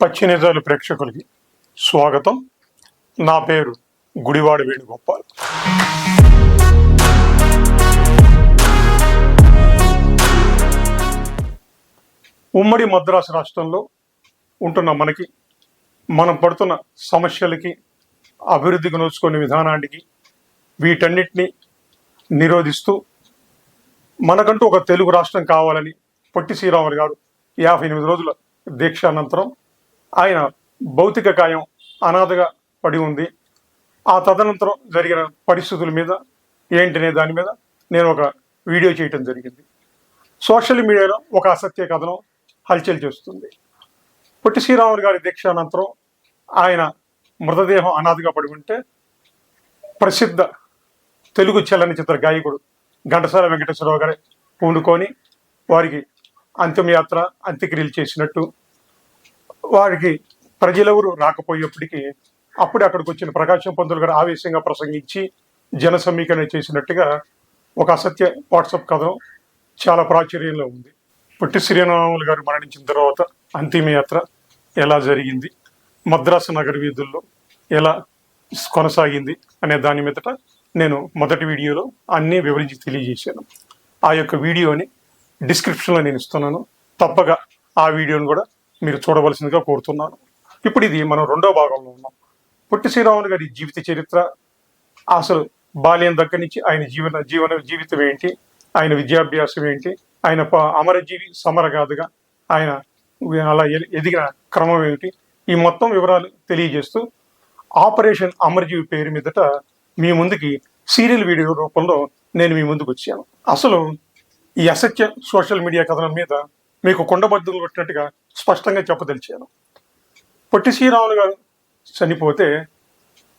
పచ్చి నిజాలు ప్రేక్షకులకి స్వాగతం. నా పేరు గుడివాడ వేణుగోపాల్. ఉమ్మడి మద్రాసు రాష్ట్రంలో ఉంటున్న మనకి మనం పడుతున్న సమస్యలకి అభివృద్ధికి నోచుకునే విధానానికి వీటన్నిటిని నిరోధిస్తూ మనకంటూ ఒక తెలుగు రాష్ట్రం కావాలని పొట్టి శ్రీరాములు గారు యాభై ఎనిమిది రోజుల దీక్ష అనంతరం ఆయన భౌతిక కాయం అనాథగా పడి ఉంది. ఆ తదనంతరం జరిగిన పరిస్థితుల మీద ఏంటనే దాని మీద నేను ఒక వీడియో చేయటం జరిగింది. సోషల్ మీడియాలో ఒక అసత్య కథనం హల్చల్ చేస్తుంది. పొట్టి శ్రీరాములు గారి దీక్ష అనంతరం ఆయన మృతదేహం అనాథగా పడి ఉంటే ప్రసిద్ధ తెలుగు చలనచిత్ర గాయకుడు ఘంటసాల వెంకటేశ్వరరావు గారి పూనుకొని వారికి అంతిమయాత్ర అంత్యక్రియలు చేసినట్టు వారికి ప్రజలెవరు రాకపోయేప్పటికీ అప్పుడే అక్కడికి వచ్చిన ప్రకాశం పంతులు గారు ఆవేశంగా ప్రసంగించి జన సమీకరణ చేసినట్టుగా ఒక అసత్య వాట్సాప్ కథనం చాలా ప్రాచుర్యంలో ఉంది. పొట్టి శ్రీరాములు గారు మరణించిన తర్వాత అంతిమయాత్ర ఎలా జరిగింది? మద్రాసు నగర వీధుల్లో ఎలా కొనసాగింది అనే దాని మీదట నేను మొదటి వీడియోలో అన్నీ వివరించి తెలియజేశాను. ఆ యొక్క వీడియోని డిస్క్రిప్షన్లో నేను ఇస్తున్నాను. తప్పగా ఆ వీడియోని కూడా మీరు చూడవలసిందిగా కోరుతున్నాను. ఇప్పుడు ఇది మనం రెండో భాగంలో ఉన్నాం. పొట్టి శ్రీరాములు గారి జీవిత చరిత్ర అసలు బాల్యం దగ్గర నుంచి ఆయన జీవన జీవన జీవితం ఏంటి ఆయన విద్యాభ్యాసం ఏంటి ఆయన అమరజీవి సమరగాథగా ఆయన అలా ఎదిగిన క్రమం ఏమిటి ఈ మొత్తం వివరాలు తెలియజేస్తూ ఆపరేషన్ అమరజీవి పేరు మీదట మీ ముందుకి సీరియల్ వీడియో రూపంలో నేను మీ ముందుకు వచ్చాను. అసలు ఈ అసత్య సోషల్ మీడియా కథనం మీద మీకు కొండబద్దలు కొట్టినట్టుగా స్పష్టంగా చెప్పదలిచాను. పొట్టి శ్రీరాములు గారు చనిపోతే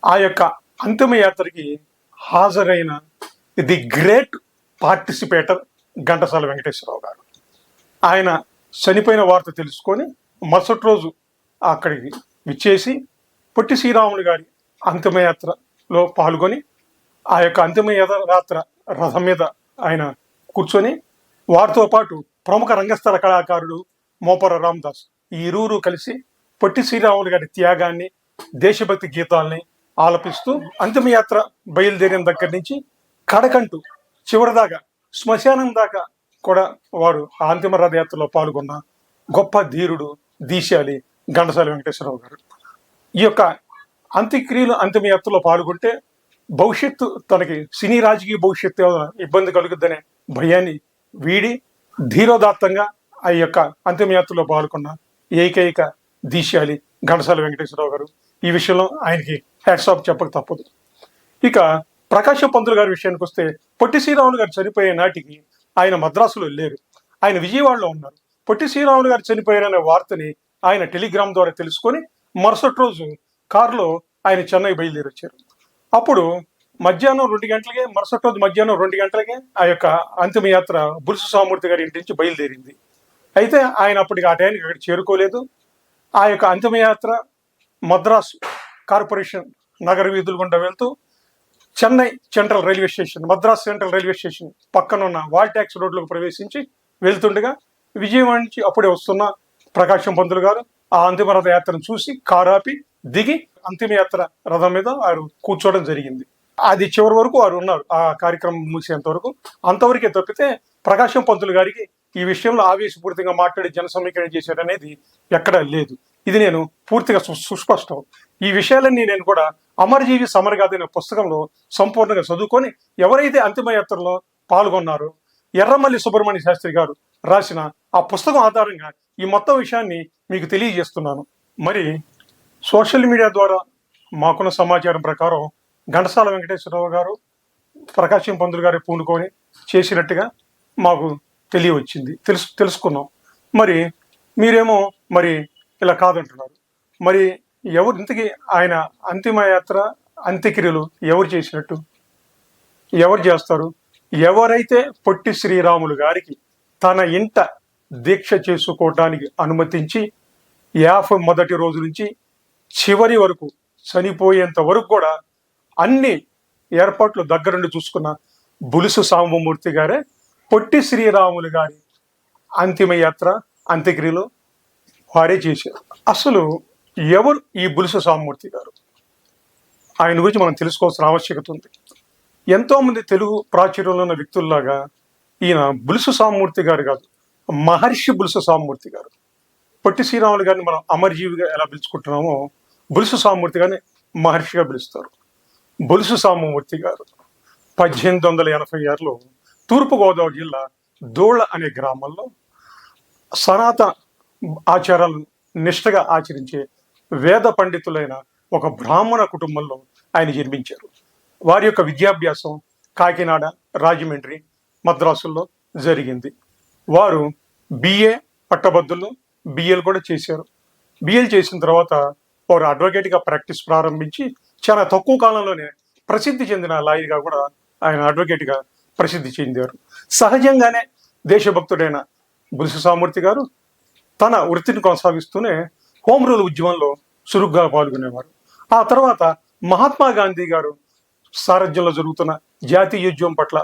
ఆ యొక్క అంతిమ యాత్రకి హాజరైన the great participator Ghantasala Venkateswara Rao garu. ఆయన చనిపోయిన వార్త తెలుసుకొని మరుసటి రోజు అక్కడికి విచ్చేసి పొట్టి శ్రీరాములు గారి అంతిమయాత్రలో పాల్గొని ఆ యొక్క అంతిమయాత్ర రథం మీద ఆయన కూర్చొని వారితో పాటు ప్రముఖ రంగస్థల కళాకారుడు మోపర రామదాస్. ఈ ఇరువురు కలిసి పొట్టి శ్రీరాములు గారి త్యాగాన్ని దేశభక్తి గీతాల్ని ఆలపిస్తూ అంతిమయాత్ర బయలుదేరిన దగ్గర నుంచి కడకంటూ చివరిదాకా శ్మశానం దాకా కూడా వారు ఆ అంతిమ రథయాత్రలో పాల్గొన్న గొప్ప ధీరుడు దీశాలి ఘంటసాల వెంకటేశ్వరరావు గారు. ఈ యొక్క అంత్యక్రియలు అంతిమయాత్రలో పాల్గొంటే భవిష్యత్తు తనకి సినీ రాజకీయ భవిష్యత్తు ఇబ్బంది కలుగుద్దనే భయాన్ని వీడి ధీరోదాత్తంగా ఆ యొక్క అంతిమయాత్రలో పాల్గొన్న ఏకైక దీశాలి ఘంటసాల వెంకటేశ్వరరావు గారు. ఈ విషయంలో ఆయనకి హ్యాట్స్ ఆఫ్ చెప్పక తప్పదు. ఇక ప్రకాశం పంతులు గారి విషయానికి వస్తే పొట్టి శ్రీరాములు గారు చనిపోయే నాటికి ఆయన మద్రాసులో లేరు. ఆయన విజయవాడలో ఉన్నారు. పొట్టి శ్రీరాములు గారు చనిపోయారనే వార్తని ఆయన టెలిగ్రామ్ ద్వారా తెలుసుకొని మరుసటి రోజు కారులో ఆయన చెన్నై బయలుదేరి వచ్చారు అప్పుడు మధ్యాహ్నం రెండు గంటలకే మరుసటి రోజు మధ్యాహ్నం రెండు గంటలకే ఆ యొక్క అంతిమయాత్ర బులుసు సామూర్తి గారి ఇంటి నుంచి బయలుదేరింది. అయితే ఆయన అప్పటికి ఆ టైంకి అక్కడ చేరుకోలేదు. ఆ యొక్క అంతిమయాత్ర మద్రాస్ కార్పొరేషన్ నగర వీధులు గుండా వెళ్తూ Chennai central railway station Madras central railway station పక్కన ఉన్న వాల్ రోడ్లోకి ప్రవేశించి వెళ్తుండగా విజయవాడ నుంచి అప్పుడే వస్తున్న ప్రకాశం పంతులు గారు ఆ అంతిమ రథ యాత్రను చూసి కారు ఆపి దిగి అంతిమయాత్ర రథం మీద వారు కూర్చోవడం జరిగింది. అది చివరి వరకు వారు ఉన్నారు. ఆ కార్యక్రమం ముగిసేంత వరకు. అంతవరకే తప్పితే ప్రకాశం పంతులు గారికి ఈ విషయంలో ఆవేశపూరితంగా మాట్లాడి జన సమీకరణ చేశారనేది ఎక్కడా లేదు. ఇది నేను పూర్తిగా సు- సుస్పష్టం. ఈ విషయాలన్నీ నేను కూడా అమరజీవి సమరగాథ అనే పుస్తకంలో సంపూర్ణంగా చదువుకొని ఎవరైతే అంతిమయాత్రలో పాల్గొన్నారో ఎర్రమల్లి సుబ్రహ్మణ్య శాస్త్రి గారు రాసిన ఆ పుస్తకం ఆధారంగా ఈ మొత్తం విషయాన్ని మీకు తెలియజేస్తున్నాను. మరి సోషల్ మీడియా ద్వారా మాకున్న సమాచారం ప్రకారం ఘంటసాల వెంకటేశ్వరరావు గారు ప్రకాశం పంతులు గారి పూనుకొని చేసినట్టుగా మాకు తెలియవచ్చింది. తెలుసు తెలుసుకున్నాం. మరి మీరేమో మరి ఇలా కాదంటున్నారు. మరి ఎవరు ఇంతకీ ఆయన అంతిమయాత్ర అంత్యక్రియలు ఎవరు చేసినట్టు? ఎవరు చేస్తారు? ఎవరైతే పొట్టి శ్రీరాములు గారికి తన ఇంట దీక్ష చేసుకోవడానికి అనుమతించి యాభై మొదటి రోజు నుంచి చివరి వరకు చనిపోయేంత వరకు కూడా అన్ని ఏర్పాట్లు దగ్గరుండి చూసుకున్న బులుసు సాంబమూర్తి గారే పొట్టి శ్రీరాములు గారి అంతిమ యాత్ర అంత్యక్రియలో వారే చేశారు. అసలు ఎవరు ఈ బులుసు సాంబమూర్తి గారు? ఆయన గురించి మనం తెలుసుకోవాల్సిన ఆవశ్యకత ఉంది. ఎంతోమంది తెలుగు ప్రాచుర్యంలో ఉన్న వ్యక్తుల్లాగా ఈయన బులుసు సామూర్తి గారు కాదు మహర్షి బులుసు సామూర్తి గారు. పొట్టి శ్రీరాములు గారిని మనం అమరజీవిగా ఎలా పిలుచుకుంటున్నామో బులుసు సామూర్తి గారిని మహర్షిగా పిలుస్తారు. బొలుసు సామమూర్తి గారు. పద్దెనిమిది వందల ఎనభై ఆరులో తూర్పుగోదావరి జిల్లా దోళ్ళ అనే గ్రామంలో సనాతన ఆచారాలను నిష్ఠగా ఆచరించే వేద పండితులైన ఒక బ్రాహ్మణ కుటుంబంలో ఆయన జన్మించారు. వారి యొక్క విద్యాభ్యాసం కాకినాడ రాజమండ్రి మద్రాసుల్లో జరిగింది. వారు బిఏ పట్టభద్రులు బిఎల్ కూడా చేశారు. బిఎల్ చేసిన తర్వాత వారు అడ్వకేట్గా ప్రాక్టీస్ ప్రారంభించి చాలా తక్కువ కాలంలోనే ప్రసిద్ధి చెందిన లాయర్గా కూడా ఆయన అడ్వకేట్గా ప్రసిద్ధి చెందారు. సహజంగానే దేశభక్తుడైన బుల్సి సామూర్తి గారు తన వృత్తిని కొనసాగిస్తూనే హోమ్ రూల్ ఉద్యమంలో చురుగ్గా పాల్గొనేవారు. ఆ తర్వాత మహాత్మా గాంధీ గారు సారథ్యంలో జరుగుతున్న జాతీయ ఉద్యమం పట్ల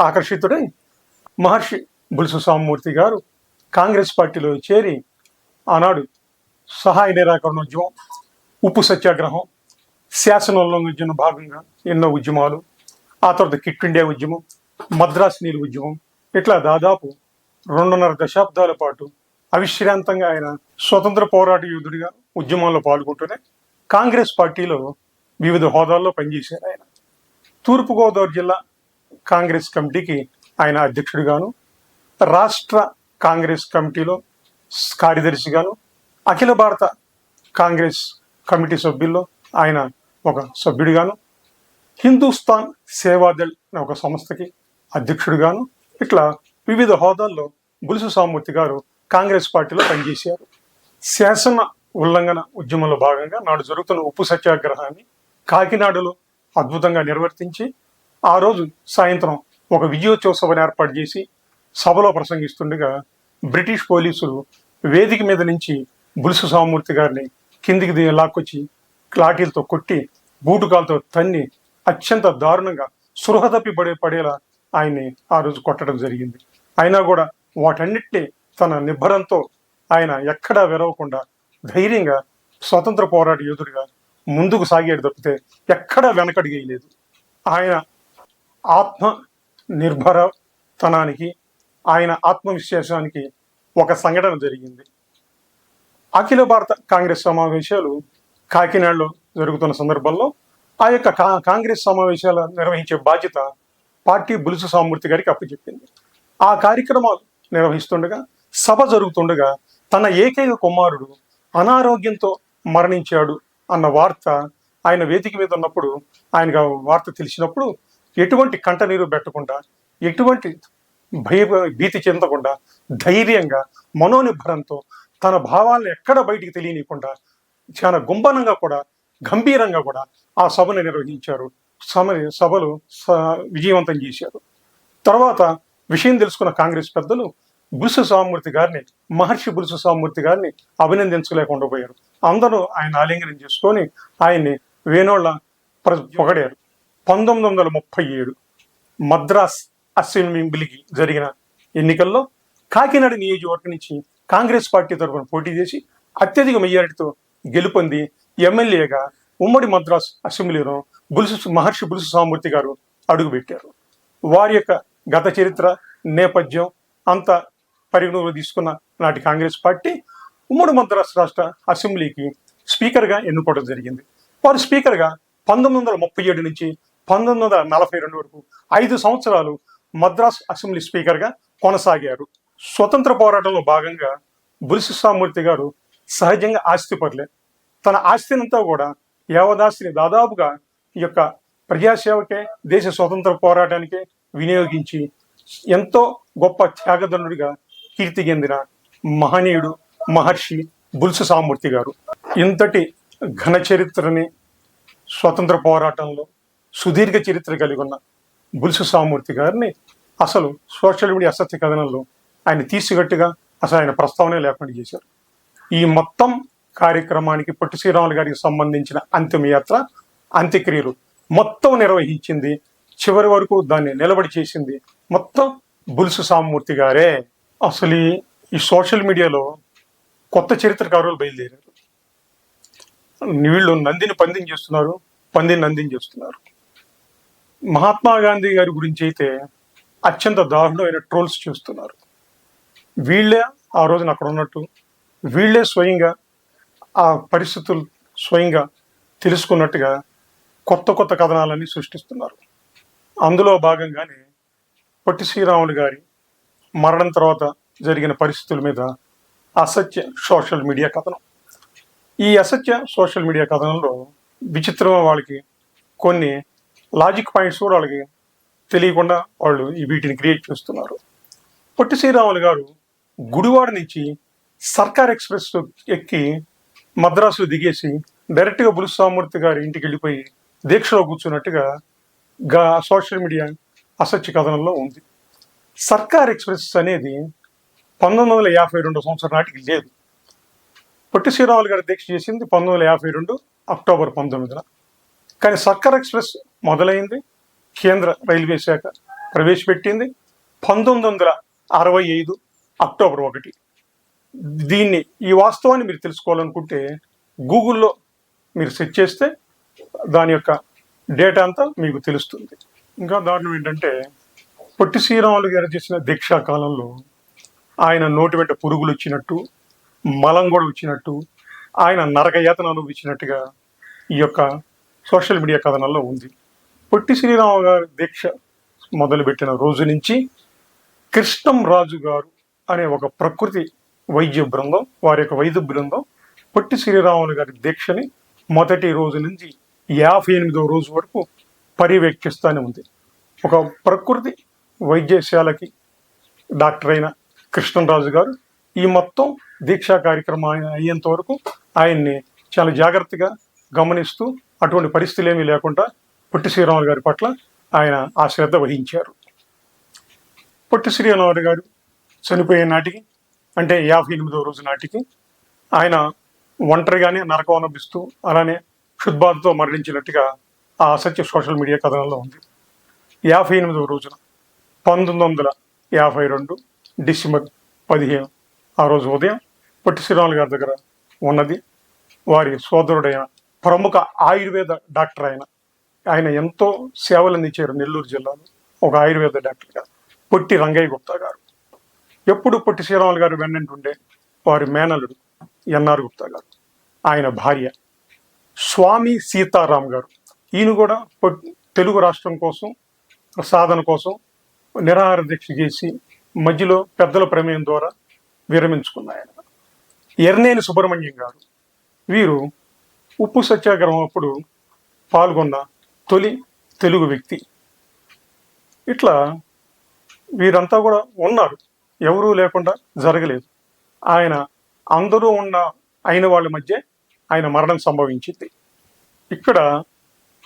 ఆకర్షితుడై మహర్షి బులుసు సామూర్తి గారు కాంగ్రెస్ పార్టీలో చేరి ఆనాడు సహాయ నిరాకరణ ఉద్యమం ఉప్పు సత్యాగ్రహం శాసనోల్లంఘన భాగంగా ఎన్నో ఉద్యమాలు ఆ తర్వాత కిట్ ఇండియా ఉద్యమం మద్రాస్ నీళ్ళు ఉద్యమం ఇట్లా దాదాపు రెండున్నర దశాబ్దాల పాటు అవిశ్రాంతంగా ఆయన స్వతంత్ర పోరాట యోధుడిగా ఉద్యమాల్లో పాల్గొంటూనే కాంగ్రెస్ పార్టీలో వివిధ హోదాల్లో పనిచేశారు ఆయన. తూర్పుగోదావరి జిల్లా కాంగ్రెస్ కమిటీకి ఆయన అధ్యక్షుడిగాను రాష్ట్ర కాంగ్రెస్ కమిటీలో కార్యదర్శిగాను అఖిల భారత కాంగ్రెస్ కమిటీ సభ్యుల్లో ఆయన ఒక సభ్యుడిగాను హిందుస్థాన్ సేవాదళ్ అనే ఒక సంస్థకి అధ్యక్షుడిగాను ఇట్లా వివిధ హోదాల్లో బులుసు సామూర్తి గారు కాంగ్రెస్ పార్టీలో పనిచేశారు. శాసన ఉల్లంఘన ఉద్యమంలో భాగంగా నాడు జరుగుతున్న ఉప్పు సత్యాగ్రహాన్ని కాకినాడలో అద్భుతంగా నిర్వర్తించి ఆ రోజు సాయంత్రం ఒక విజయోత్సవం ఏర్పాటు చేసి సభలో ప్రసంగిస్తుండగా బ్రిటిష్ పోలీసులు వేదిక మీద నుంచి బులుసు సామూర్తి గారిని కిందికి దిగి లాక్కొచ్చి లాఠీలతో కొట్టి బూటుకాలతో తన్ని అత్యంత దారుణంగా సృహ తప్పి పడే పడేలా ఆయన్ని ఆ రోజు కొట్టడం జరిగింది. అయినా కూడా వాటన్నిటిని తన నిబ్బరంతో ఆయన ఎక్కడా వెరవకుండా ధైర్యంగా స్వతంత్ర పోరాట యోధుడిగా ముందుకు సాగాడు తప్పితే ఎక్కడా వెనకడిగేయలేదు. ఆయన ఆత్మ నిర్భరతనానికి ఆయన ఆత్మవిశ్వాసానికి ఒక సంఘటన జరిగింది. అఖిల భారత కాంగ్రెస్ సమావేశాలు కాకినాడలో జరుగుతున్న సందర్భంలో ఆ యొక్క కా- కాంగ్రెస్ సమావేశాలు నిర్వహించే బాధ్యత పార్టీ బులుసు సామూర్తి గారికి అప్పచెప్పింది. ఆ కార్యక్రమాలు నిర్వహిస్తుండగా సభ జరుగుతుండగా తన ఏకైక కుమారుడు అనారోగ్యంతో మరణించాడు అన్న వార్త ఆయన వేదిక మీద ఉన్నప్పుడు ఆయనకు వార్త తెలిసినప్పుడు ఎటువంటి కంటనీరు పెట్టకుండా ఎటువంటి భయ భీతి చెందకుండా ధైర్యంగా మనోనిబ్బరంతో తన భావాలను ఎక్కడ బయటికి తెలియనియకుండా చాలా గుంభనంగా కూడా గంభీరంగా కూడా ఆ సభను నిర్వహించారు. సమ సభలు స- విజయవంతం చేశారు. తర్వాత విషయం తెలుసుకున్న కాంగ్రెస్ పెద్దలు బులుసు సామూర్తి గారిని మహర్షి బులుసు సామూర్తి గారిని అభినందించలేకుండా పోయారు అందరూ ఆయన ఆలింగనం చేసుకొని ఆయన్ని వేణోళ్ళ ప్ర- పొగడారు. పంతొమ్మిది వందల ముప్పై ఏడు మద్రాస్ అసెంబ్లీకి జరిగిన ఎన్నికల్లో కాకినాడ నియోజకవర్గం నుంచి కాంగ్రెస్ పార్టీ తరఫున పోటీ చేసి అత్యధిక మెజారిటీతో గెలుపొంది ఎమ్మెల్యేగా ఉమ్మడి మద్రాస్ అసెంబ్లీలో బులుసు మహర్షి బులుసు సామూర్తి గారు అడుగుపెట్టారు వారి యొక్క గత చరిత్ర నేపథ్యం అంత పరిగణలో తీసుకున్న నాటి కాంగ్రెస్ పార్టీ ఉమ్మడి మద్రాసు రాష్ట్ర అసెంబ్లీకి స్పీకర్గా ఎన్నుకోవడం జరిగింది. వారు స్పీకర్గా పంతొమ్మిది వందల ముప్పై ఏడు నుంచి పంతొమ్మిది వందల నలభై రెండు వరకు ఐదు సంవత్సరాలు మద్రాస్ అసెంబ్లీ స్పీకర్గా కొనసాగారు. స్వతంత్ర పోరాటంలో భాగంగా బులిసి సామూర్తి గారు సహజంగా ఆస్తిపరులే తన ఆస్తినంతా కూడా యావదాస్తిని దాదాపుగా ఈ యొక్క ప్రజాసేవకే దేశ స్వతంత్ర పోరాటానికే వినియోగించి ఎంతో గొప్ప త్యాగదండుడిగా కీర్తి చెందిన మహనీయుడు మహర్షి బుల్సు సామూర్తి గారు. ఇంతటి ఘన చరిత్రని స్వతంత్ర పోరాటంలో సుదీర్ఘ చరిత్ర కలిగి ఉన్న బుల్సు సామూర్తి గారిని అసలు సోషల్ మీడియా అసత్య కథనంలో ఆయన తీసిగట్టుగా అసలు ఆయన ప్రస్తావనే లేకుండా చేశారు. ఈ మొత్తం కార్యక్రమానికి పొట్టి శ్రీరాములు గారికి సంబంధించిన అంతిమయాత్ర అంత్యక్రియలు మొత్తం నిర్వహించింది. చివరి వరకు దాన్ని నిలబడి చేసింది మొత్తం బులుసు సామూర్తి గారే. అసలు ఈ- సోషల్ మీడియాలో కొత్త చరిత్రకారులు బయలుదేరారు. వీళ్ళు నందిని పందిని చేస్తున్నారు పందిని నందిని చేస్తున్నారు. మహాత్మా గాంధీ గారి గురించి అయితే అత్యంత దారుణమైన ట్రోల్స్ చూస్తున్నారు. వీళ్ళే ఆ రోజున అక్కడ ఉన్నట్టు వీళ్ళే స్వయంగా ఆ పరిస్థితులు స్వయంగా తెలుసుకున్నట్టుగా కొత్త కొత్త కథనాలన్నీ సృష్టిస్తున్నారు. అందులో భాగంగానే పొట్టి శ్రీరాములు గారి మరణం తర్వాత జరిగిన పరిస్థితుల మీద అసత్య సోషల్ మీడియా కథనం. ఈ అసత్య సోషల్ మీడియా కథనంలో విచిత్రమైన వాళ్ళకి కొన్ని లాజిక్ పాయింట్స్ కూడా వాళ్ళకి తెలియకుండా వాళ్ళు ఈ వీటిని క్రియేట్ చేస్తున్నారు. పొట్టి శ్రీరాములు గారు గుడివాడ నుంచి సర్కార్ ఎక్స్ప్రెస్ ఎక్కి మద్రాసులో దిగేసి డైరెక్ట్గా బులుస్వామూర్తి గారి ఇంటికి వెళ్ళిపోయి దీక్షలో కూర్చున్నట్టుగా గా సోషల్ మీడియా అసత్య కథనంలో ఉంది. సర్కార్ ఎక్స్ప్రెస్ అనేది పంతొమ్మిది వందల యాభై రెండు సంవత్సరం నాటికి లేదు. పొట్టి శ్రీరాములు గారు దీక్ష చేసింది పంతొమ్మిది వందల యాభై రెండు అక్టోబర్ పంతొమ్మిదిన. కానీ సర్కార్ ఎక్స్ప్రెస్ మొదలైంది. కేంద్ర రైల్వే శాఖ ప్రవేశపెట్టింది. పంతొమ్మిది వందల అరవై ఐదు అక్టోబర్ ఒకటి. దీన్ని ఈ వాస్తవాన్ని మీరు తెలుసుకోవాలనుకుంటే గూగుల్లో మీరు సెర్చ్ చేస్తే దాని యొక్క డేటా అంతా మీకు తెలుస్తుంది. ఇంకా దారుణం ఏంటంటే పొట్టి శ్రీరాములు గారు చేసిన దీక్షా కాలంలో ఆయన నోటి వెంట పురుగులు వచ్చినట్టు మలం కూడా వచ్చినట్టు ఆయన నరకయాతన అనుభవించినట్టుగా ఈ యొక్క సోషల్ మీడియా కథనాల్లో ఉంది. పొట్టి శ్రీరాము గారు దీక్ష మొదలుపెట్టిన రోజు నుంచి కృష్ణం రాజు గారు అనే ఒక ప్రకృతి వైద్య బృందం వారి యొక్క వైద్య బృందం పొట్టి శ్రీరాములు గారి దీక్షని మొదటి రోజు నుంచి యాభై ఎనిమిదో రోజు వరకు పర్యవేక్షిస్తూనే ఉంది. ఒక ప్రకృతి వైద్యశాలకి డాక్టర్ అయిన కృష్ణరాజు గారు ఈ మొత్తం దీక్షా కార్యక్రమం ఆయన అయ్యేంత వరకు ఆయన్ని చాలా జాగ్రత్తగా గమనిస్తూ అటువంటి పరిస్థితులు ఏమీ లేకుండా పొట్టి శ్రీరాములు గారి పట్ల ఆయన ఆ శ్రద్ధ వహించారు. పొట్టి శ్రీరాములు గారు చనిపోయే నాటికి అంటే యాభై ఎనిమిదో రోజు నాటికి ఆయన ఒంటరిగానే నరకం అనిపిస్తూ అలానే క్షుద్బాధతో మరణించినట్టుగా ఆ అసత్య సోషల్ మీడియా కథనంలో ఉంది. యాభై ఎనిమిదవ రోజున పంతొమ్మిది వందల యాభై రెండు డిసెంబర్ పదిహేను ఆ రోజు ఉదయం పొట్టి శ్రీరాములు గారి దగ్గర ఉన్నది. వారి సోదరుడైన ప్రముఖ ఆయుర్వేద డాక్టర్ ఆయన. ఆయన ఎంతో సేవలు అందించారు నెల్లూరు జిల్లాలో. ఒక ఆయుర్వేద డాక్టర్గా పొట్టి రంగయ్య గుప్తా గారు. ఎప్పుడు పొట్టి శ్రీరాములు గారు వెన్నంటుండే? వారి మేనలుడు ఎన్ఆర్ గుప్తా గారు. ఆయన భార్య స్వామి సీతారాం గారు. ఈయన కూడా తెలుగు రాష్ట్రం కోసం సాధన కోసం నిరాహార దీక్ష చేసి మధ్యలో పెద్దల ప్రమేయం ద్వారా విరమించుకున్న ఆయన ఎర్నేని సుబ్రహ్మణ్యం గారు వీరు ఉప్పు సత్యాగ్రహం అప్పుడు పాల్గొన్న తొలి తెలుగు వ్యక్తి. ఇట్లా వీరంతా కూడా ఉన్నారు. ఎవరూ లేకుండా జరగలేదు. ఆయన అందరూ ఉన్న అయిన వాళ్ళ మధ్య ఆయన మరణం సంభవించింది. ఇక్కడ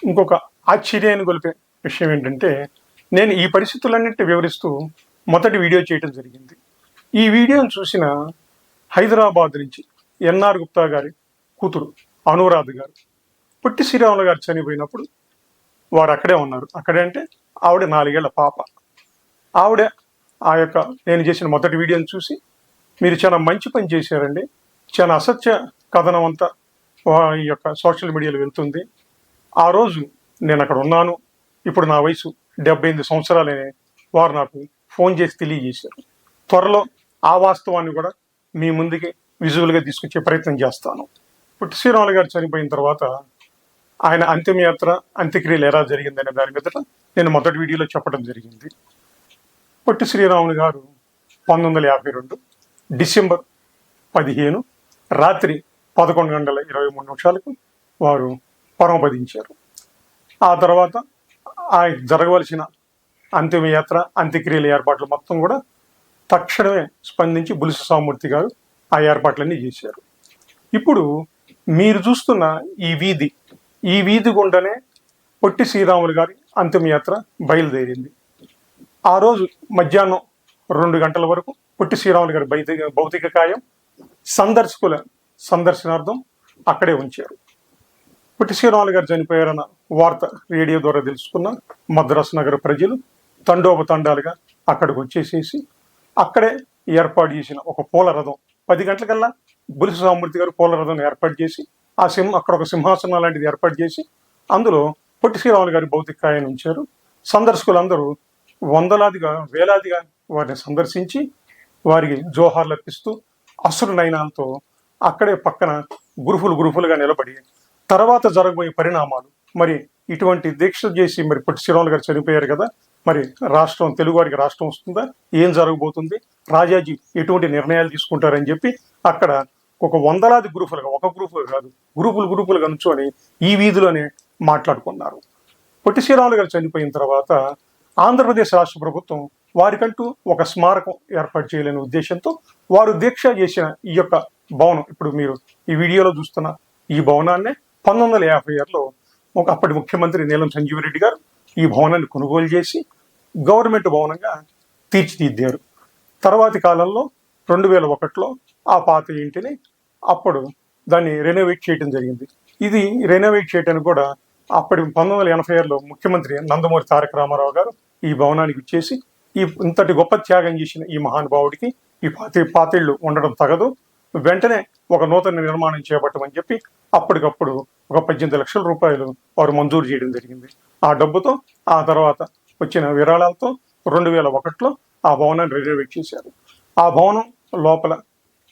ఇంకొక ఆశ్చర్యాన్ని గొలిపే విషయం ఏంటంటే నేను ఈ పరిస్థితులన్నింటినీ వివరిస్తూ మొదటి వీడియో చేయడం జరిగింది. ఈ వీడియోను చూసిన హైదరాబాద్ నుంచి ఎన్ఆర్ గుప్తా గారి కూతురు అనురాధ గారు. పొట్టి శ్రీరాములు గారు చనిపోయినప్పుడు వారు అక్కడే ఉన్నారు. అక్కడే అంటే ఆవిడ నాలుగేళ్ళ పాప. ఆవిడ ఆ యొక్క నేను చేసిన మొదటి వీడియోని చూసి మీరు చాలా మంచి పని చేశారండి. చాలా అసత్య కథనం అంతా వా- ఈ యొక్క సోషల్ మీడియాలో వెళ్తుంది. ఆ రోజు నేను అక్కడ ఉన్నాను. ఇప్పుడు నా వయసు డెబ్బై ఎనిమిది సంవత్సరాలనే వారు నాకు ఫోన్ చేసి తెలియజేశారు. త్వరలో ఆ వాస్తవాన్ని కూడా మీ ముందుకి విజువల్గా తీసుకొచ్చే ప్రయత్నం చేస్తాను. పుట్టి శ్రీరాములు గారు చనిపోయిన తర్వాత ఆయన అంతిమయాత్ర అంత్యక్రియలు ఎలా జరిగిందనే దాని మీద నేను మొదటి వీడియోలో చెప్పడం జరిగింది. పొట్టి శ్రీరాములు గారు పంతొమ్మిది వందల యాభై రెండు డిసెంబర్ పదిహేను రాత్రి పదకొండు గంటల ఇరవై మూడు నిమిషాలకు వారు పరమపదించారు. ఆ తర్వాత ఆ జరగవలసిన అంతిమయాత్ర అంత్యక్రియల ఏర్పాట్లు మొత్తం కూడా తక్షణమే స్పందించి బులుసు సామూర్తి గారు ఆ ఏర్పాట్లన్నీ చేశారు. ఇప్పుడు మీరు చూస్తున్న ఈ వీధి ఈ వీధి గుండానే పొట్టి శ్రీరాములు గారి అంతిమయాత్ర బయలుదేరింది. ఆ రోజు మధ్యాహ్నం రెండు గంటల వరకు పొట్టి శ్రీరాములు గారి భౌతిక భౌతిక కాయం సందర్శకుల సందర్శనార్థం అక్కడే ఉంచారు. పొట్టి శ్రీరాములు గారు చనిపోయారన్న వార్త రేడియో ద్వారా తెలుసుకున్న మద్రాసు నగర ప్రజలు తండోపతండాలుగా అక్కడికి వచ్చేసేసి అక్కడే ఏర్పాటు చేసిన ఒక పూల రథం పది గంటలకల్లా బులిసి సామూర్తి గారు పూలరథం ఏర్పాటు చేసి ఆ సింహ అక్కడ ఒక సింహాసనం లాంటిది ఏర్పాటు చేసి అందులో పొట్టి శ్రీరాములు గారి భౌతిక కాయాన్ని ఉంచారు. సందర్శకులందరూ వందలాదిగా వేలాదిగా వారిని సందర్శించి వారికి జోహార్లు అర్పిస్తూ అసురు నయనాలతో అక్కడే పక్కన గురుపులు గురుపులుగా నిలబడి తర్వాత జరగబోయే పరిణామాలు మరి ఇటువంటి దీక్ష చేసి మరి పొట్టి శ్రీరాములు గారు చనిపోయారు కదా మరి రాష్ట్రం తెలుగు వారికి రాష్ట్రం వస్తుందా? ఏం జరగబోతుంది? రాజాజీ ఎటువంటి నిర్ణయాలు తీసుకుంటారని చెప్పి అక్కడ ఒక వందలాది గ్రూపులుగా ఒక గ్రూపులు కాదు గ్రూపులు గ్రూపులు కనుచొని ఈ వీధిలోనే మాట్లాడుకున్నారు. పొట్టి శ్రీరాములు గారు చనిపోయిన తర్వాత ఆంధ్రప్రదేశ్ రాష్ట్ర ప్రభుత్వం వారికంటూ ఒక స్మారకం ఏర్పాటు చేయలేని ఉద్దేశంతో వారు దీక్ష చేసిన ఈ యొక్క భవనం. ఇప్పుడు మీరు ఈ వీడియోలో చూస్తున్న ఈ భవనాన్నే పంతొమ్మిది వందల యాభై ఆరులో ఒక అప్పటి ముఖ్యమంత్రి నీలం సంజీవరెడ్డి గారు ఈ భవనాన్ని కొనుగోలు చేసి గవర్నమెంట్ భవనంగా తీర్చిదిద్దారు. తర్వాతి కాలంలో రెండు వేల ఒకటిలో ఆ పాత ఇంటిని అప్పుడు దాన్ని రెనోవేట్ చేయడం జరిగింది. ఇది రెనోవేట్ చేయడానికి కూడా అప్పటి పంతొమ్మిది వందల ఎనభై ఆరులో ముఖ్యమంత్రి నందమూరి తారక రామారావు గారు ఈ భవనానికి ఇచ్చేసి ఈ ఇంతటి గొప్ప త్యాగం చేసిన ఈ మహానుభావుడికి ఈ పాతి పాతిళ్ళు ఉండడం తగదు. వెంటనే ఒక నూతన నిర్మాణం చేపట్టమని చెప్పి అప్పటికప్పుడు ఒక పద్దెనిమిది లక్షల రూపాయలు వారు మంజూరు చేయడం జరిగింది. ఆ డబ్బుతో ఆ తర్వాత వచ్చిన విరాళాలతో రెండు వేల ఒకటిలో ఆ భవనాన్ని రెనోవేట్ చేశారు. ఆ భవనం లోపల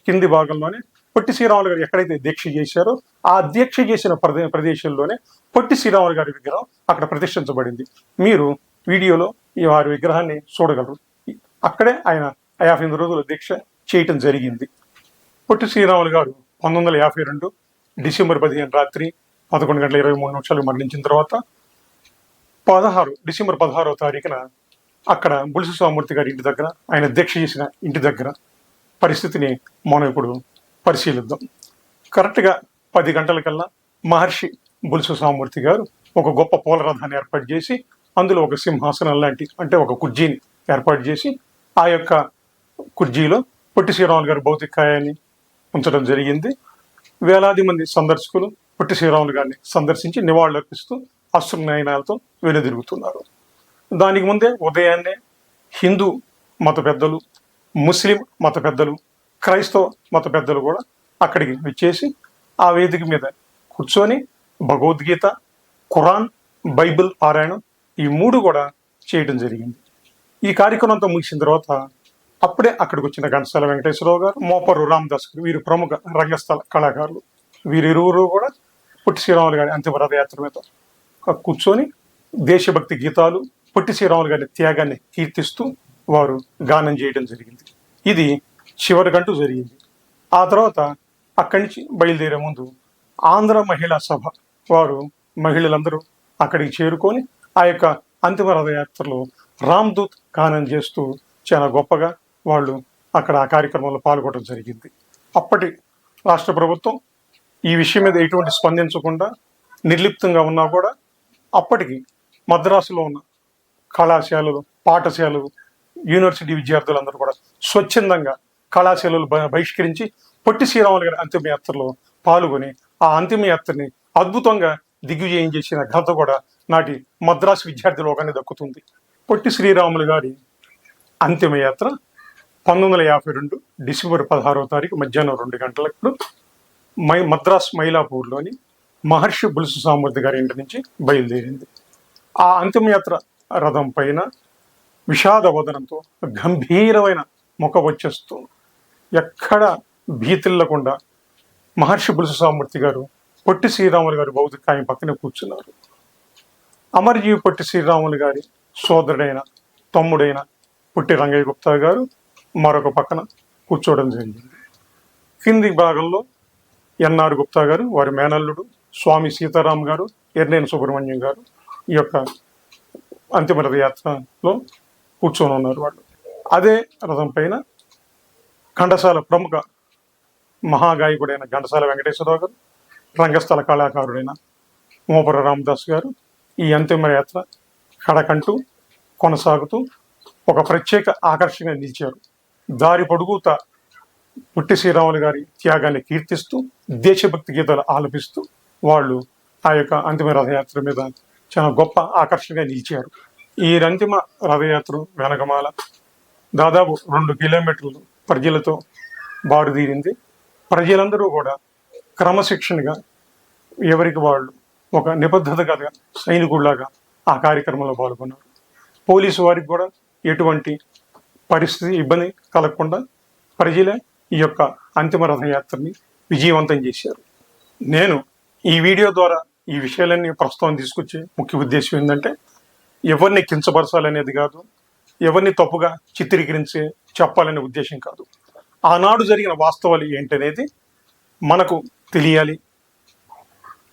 కింది భాగంలోనే పొట్టి శ్రీరాములు గారు ఎక్కడైతే దీక్ష చేశారో ఆ దీక్ష చేసిన ప్రదేశంలోనే పొట్టి శ్రీరాములు గారి విగ్రహం అక్కడ ప్రతిష్ఠించబడింది. మీరు వీడియోలో ఈ వారి విగ్రహాన్ని చూడగలరు. అక్కడే ఆయన యాభై ఎనిమిది రోజుల దీక్ష చేయటం జరిగింది. పొట్టి శ్రీరాములు గారు పంతొమ్మిది వందల యాభై రెండు డిసెంబర్ పదిహేను రాత్రి పదకొండు గంటల ఇరవై మూడు నిమిషాలు మరణించిన తర్వాత పదహారు డిసెంబర్ పదహారవ తారీఖున అక్కడ బులిసి స్వామూర్తి గారి ఇంటి దగ్గర ఆయన దీక్ష చేసిన ఇంటి దగ్గర పరిస్థితిని మనం ఇప్పుడు పరిశీలిద్దాం. కరెక్ట్గా పది గంటలకల్లా మహర్షి బులుసు సామూర్తి గారు ఒక గొప్ప పూలరథాన్ని ఏర్పాటు చేసి అందులో ఒక సింహాసనం లాంటి అంటే ఒక కుర్జీని ఏర్పాటు చేసి ఆ యొక్క కుర్జీలో పొట్టి శ్రీరాములు గారి భౌతికాయాన్ని ఉంచడం జరిగింది. వేలాది మంది సందర్శకులు పొట్టి శ్రీరాములు గారిని సందర్శించి నివాళులర్పిస్తూ అశ్రునయనాలతో వెనుదిరుగుతున్నారు దానికి ముందే ఉదయాన్నే హిందూ మత పెద్దలు ముస్లిం మత పెద్దలు క్రైస్తవ మత పెద్దలు కూడా అక్కడికి వచ్చేసి ఆ వేదిక మీద కూర్చొని భగవద్గీత ఖురాన్ బైబిల్ పారాయణం ఈ మూడు కూడా చేయడం జరిగింది. ఈ కార్యక్రమం అంతా ముగిసిన తర్వాత అప్పుడే అక్కడికి వచ్చిన ఘంటసాల వెంకటేశ్వరరావు గారు మోపరు రామదాస్ గారు వీరు ప్రముఖ రంగస్థల కళాకారులు వీరిరువురు కూడా పుట్టి శ్రీరాములు గారి అంతిమ రథయాత్ర మీద కూర్చొని దేశభక్తి గీతాలు పొట్టి శ్రీరాములు గారి త్యాగాన్ని కీర్తిస్తూ వారు గానం చేయడం జరిగింది. ఇది చివరి గంటూ జరిగింది. ఆ తర్వాత అక్కడి నుంచి బయలుదేరే ముందు ఆంధ్ర మహిళా సభ వారు మహిళలందరూ అక్కడికి చేరుకొని ఆ యొక్క అంతిమ రథయాత్రలో రామ్దూత్ గానం చేస్తూ చాలా గొప్పగా వాళ్ళు అక్కడ ఆ కార్యక్రమంలో పాల్గొనడం జరిగింది. అప్పటి రాష్ట్ర ప్రభుత్వం ఈ విషయం మీద ఎటువంటి స్పందించకుండా నిర్లిప్తంగా ఉన్నా కూడా అప్పటికి మద్రాసులో ఉన్న కళాశాలలు పాఠశాలలు యూనివర్సిటీ విద్యార్థులందరూ కూడా స్వచ్ఛందంగా కళాశాలలు బ- బహిష్కరించి పొట్టి శ్రీరాములు గారి అంతిమయాత్రలో పాల్గొని ఆ అంతిమయాత్రని అద్భుతంగా దిగ్విజయం చేసిన ఘనత కూడా నాటి మద్రాసు విద్యార్థి లోకాన్ని దక్కుతుంది. పొట్టి శ్రీరాములు గారి అంతిమయాత్ర పంతొమ్మిది వందల యాభై రెండు డిసెంబర్ పదహారవ తారీఖు మధ్యాహ్నం రెండు గంటలకు మై మద్రాస్ మైలాపూర్లోని మహర్షి బులుసు సామర్థి గారి ఇంటి నుంచి బయలుదేరింది. ఆ అంతిమయాత్ర రథం పైన విషాద వదనంతో గంభీరమైన ముఖ వచ్చేస్తూ ఎక్కడ భీతిల్లకుండా మహర్షి బులసామూర్తి గారు పొట్టి శ్రీరాములు గారి భౌతిక ఆయన పక్కనే కూర్చున్నారు. అమరజీవి పొట్టి శ్రీరాములు గారి సోదరుడైన తమ్ముడైన పుట్టి రంగయ్య గుప్తా గారు మరొక పక్కన కూర్చోవడం జరిగింది. కింది భాగంలో ఎన్ఆర్ గుప్తా గారు వారి మేనల్లుడు స్వామి సీతారాం గారు ఎర్నేని సుబ్రహ్మణ్యం గారు ఈ యొక్క అంతిమ రథయాత్రలో కూర్చొని ఉన్నారు వాళ్ళు. అదే రథం పైన ఘంటసాల ప్రముఖ మహాగాయకుడైన ఘంటసాల వెంకటేశ్వరరావు గారు రంగస్థల కళాకారుడైన మోపర రామదాస్ గారు ఈ అంతిమ యాత్ర కడకంటూ కొనసాగుతూ ఒక ప్రత్యేక ఆకర్షణగా నిలిచారు. దారి పొడుగుత పుట్టి శ్రీరాములు గారి త్యాగాన్ని కీర్తిస్తూ దేశభక్తి గీతాలు ఆలపిస్తూ వాళ్ళు ఆ యొక్క అంతిమ రథయాత్ర మీద చాలా గొప్ప ఆకర్షణగా నిలిచారు. ఈ అంతిమ రథయాత్ర వెనకమాల దాదాపు రెండు కిలోమీటర్లు ప్రజలతో బారుదీరింది ప్రజలందరూ కూడా క్రమశిక్షణగా ఎవరికి వాళ్ళు ఒక నిబద్ధతగా సైనికుల్లాగా ఆ కార్యక్రమంలో పాల్గొన్నారు. పోలీసు వారికి కూడా ఎటువంటి పరిస్థితి ఇబ్బంది కలగకుండా ప్రజలే ఈ యొక్క అంతిమ రథయాత్రని విజయవంతం చేశారు. నేను ఈ వీడియో ద్వారా ఈ విషయాలన్నీ ప్రస్తుతం తీసుకొచ్చే ముఖ్య ఉద్దేశం ఏంటంటే ఎవరిని కించపరచాలనేది కాదు ఎవరిని తప్పుగా చిత్రీకరించే చెప్పాలనే ఉద్దేశం కాదు. ఆనాడు జరిగిన వాస్తవాలు ఏంటనేది మనకు తెలియాలి.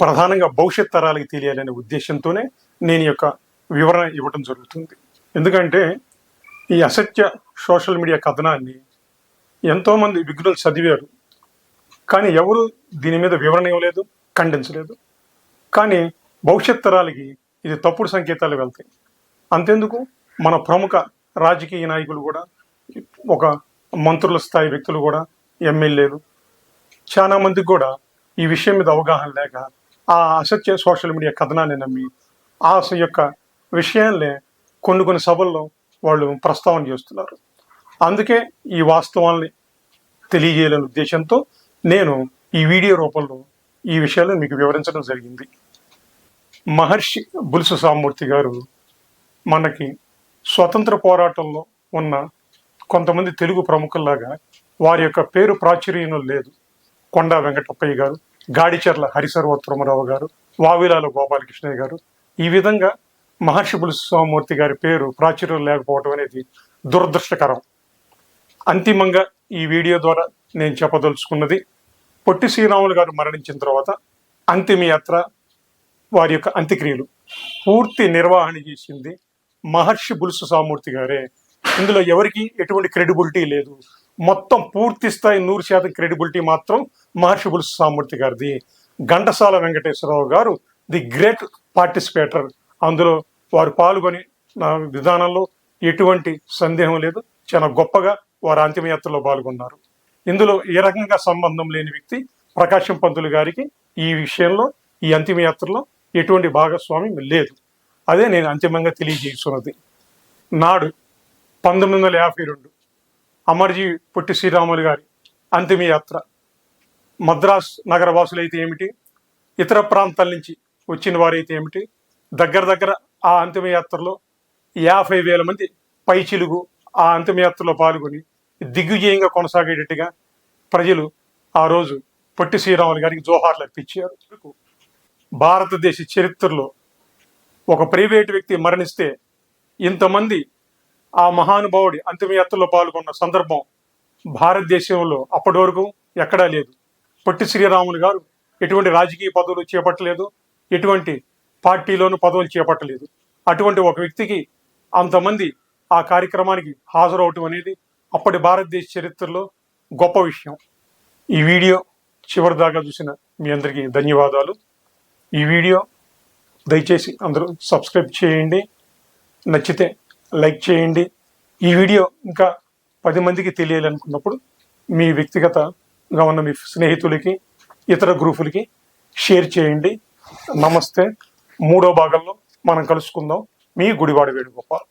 ప్రధానంగా భవిష్యత్ తరాలకి తెలియాలనే ఉద్దేశంతోనే నేను యొక్క వివరణ ఇవ్వటం జరుగుతుంది. ఎందుకంటే ఈ అసత్య సోషల్ మీడియా కథనాన్ని ఎంతోమంది విఘ్నులు చదివారు. కానీ ఎవరు దీని మీద వివరణ ఇవ్వలేదు ఖండించలేదు. కానీ భవిష్యత్ తరాలకి ఇది తప్పుడు సంకేతాలు వెళ్తాయి. అంతెందుకు? మన ప్రముఖ రాజకీయ నాయకులు కూడా ఒక మంత్రుల స్థాయి వ్యక్తులు కూడా ఎమ్మెల్యేలు. చాలా మందికి కూడా ఈ విషయం మీద అవగాహన లేక ఆ అసత్య సోషల్ మీడియా కథనాన్ని నమ్మి ఆ యొక్క విషయాన్నే కొన్ని కొన్ని సభల్లో వాళ్ళు ప్రస్తావన చేస్తున్నారు. అందుకే ఈ వాస్తవాల్ని తెలియజేయాలనే ఉద్దేశంతో నేను ఈ వీడియో రూపంలో ఈ విషయాలను మీకు వివరించడం జరిగింది. మహర్షి బులుసు సామూర్తి గారు మనకి స్వతంత్ర పోరాటంలో ఉన్న కొంతమంది తెలుగు ప్రముఖుల్లాగా వారి యొక్క పేరు ప్రాచుర్యం లేదు. కొండా వెంకటప్పయ్య గారు గాడిచెర్ల హరిసర్వోత్తమరావు గారు వావిలాల గోపాలకృష్ణయ్య గారు ఈ విధంగా మహర్షి బులుసు స్వామూర్తి గారి పేరు ప్రాచుర్యం లేకపోవడం అనేది దురదృష్టకరం. అంతిమంగా ఈ వీడియో ద్వారా నేను చెప్పదలుచుకున్నది పొట్టి శ్రీరాములు గారు మరణించిన తర్వాత అంతిమయాత్ర వారి యొక్క అంత్యక్రియలు పూర్తి నిర్వహణ చేసింది మహర్షి బులుసు సామూర్తి గారే ఇందులో ఎవరికి ఎటువంటి క్రెడిబిలిటీ లేదు. మొత్తం పూర్తి స్థాయి నూరు శాతం క్రెడిబిలిటీ మాత్రం మహర్షి బులుసు సామూర్తి గారిది. ఘంటసాల వెంకటేశ్వరరావు గారు ది గ్రేట్ పార్టిసిపేటర్. అందులో వారు పాల్గొని విధానంలో ఎటువంటి సందేహం లేదు. చాలా గొప్పగా వారు అంతిమయాత్రలో పాల్గొన్నారు. ఇందులో ఏ రకంగా సంబంధం లేని వ్యక్తి ప్రకాశం పంతులు గారికి ఈ విషయంలో ఈ అంతిమయాత్రలో ఎటువంటి భాగస్వామ్యం లేదు. అదే నేను అంతిమంగా తెలియజేస్తున్నది నాడు పంతొమ్మిది వందల యాభై రెండు అమర్జీ పొట్టి శ్రీరాములు గారి అంతిమయాత్ర మద్రాస్ నగర అయితే ఏమిటి? ఇతర ప్రాంతాల నుంచి వచ్చిన వారైతే ఏమిటి? దగ్గర దగ్గర ఆ అంతిమయాత్రలో యాభై వేల మంది పైచిలుగు ఆ అంతిమయాత్రలో పాల్గొని దిగ్విజయంగా కొనసాగేటట్టుగా ప్రజలు ఆ రోజు పొట్టి శ్రీరాములు గారికి జోహార్లు అర్పించారు. భారతదేశ చరిత్రలో ఒక ప్రైవేటు వ్యక్తి మరణిస్తే ఇంతమంది ఆ మహానుభావుడి అంతిమయాత్రలో పాల్గొన్న సందర్భం భారతదేశంలో అప్పటి వరకు ఎక్కడా లేదు. పొట్టి శ్రీరాములు గారు ఎటువంటి రాజకీయ పదవులు చేపట్టలేదు ఎటువంటి పార్టీలోనూ పదవులు చేపట్టలేదు. అటువంటి ఒక వ్యక్తికి అంతమంది ఆ కార్యక్రమానికి హాజరవటం అనేది అప్పటి భారతదేశ చరిత్రలో గొప్ప విషయం. ఈ వీడియో చివరి దాకా చూసిన మీ అందరికీ ధన్యవాదాలు. ఈ వీడియో దయచేసి అందరూ సబ్స్క్రైబ్ చేయండి. నచ్చితే లైక్ చేయండి. ఈ వీడియో ఇంకా పది మందికి తెలియాలనుకున్నప్పుడు మీ వ్యక్తిగతగా ఉన్న మీ స్నేహితులకి ఇతర గ్రూపులకి షేర్ చేయండి. నమస్తే. మూడో భాగంలో మనం కలుసుకుందాం. మీ గుడివాడ వేణుగోపాల్.